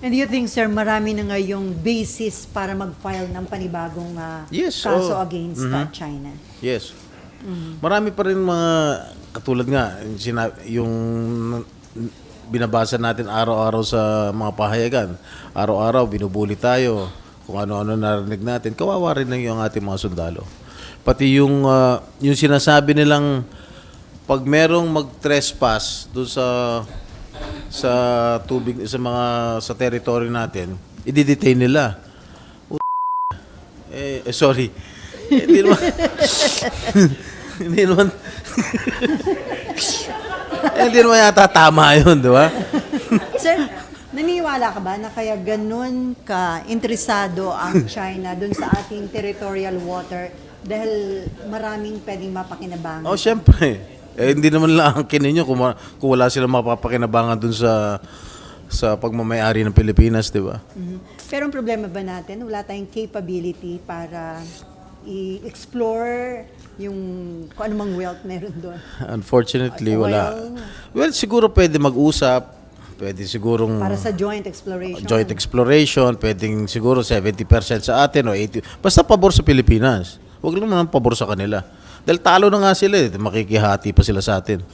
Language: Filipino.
And do you think, sir, marami na ngayong basis para mag-file ng panibagong ah, Yes, kaso oo. against Mhm. ah, China? Yes. Marami pa rin mga katulad nga yung binabasa natin araw-araw sa mga pahayagan. Araw-araw binubuli tayo kung ano-ano narinig natin. Kawawa rin na yung ating mga sundalo. Pati yung ah, yung sinasabi nilang pag merong mag-trespass doon sa sa tubig sa mga sa territory natin, i-detain nila. Eh, eh, sorry. Eh, Hindi naman. hindi naman. eh, hindi naman yata tama yun, di ba? Sir, naniniwala ka ba na kaya ganun ka interesado ang China dun sa ating territorial water dahil maraming pwedeng mapakinabangan? Oh, syempre. Eh, hindi naman lang ang kininyo kung, ma- kung wala silang mapapakinabangan dun sa sa pagmamayari ng Pilipinas, di ba? Mhm. Pero ang problema ba natin, wala tayong capability para i-explore yung kung anumang wealth meron doon. Unfortunately, Oil. wala. Well, siguro pwede mag-usap. Pwede sigurong Para sa joint exploration. joint exploration. Pwedeng siguro 70% sa atin o 80%. Basta pabor sa Pilipinas. Huwag lang naman pabor sa kanila. Dahil talo na nga sila eh. Makikihati pa sila sa atin.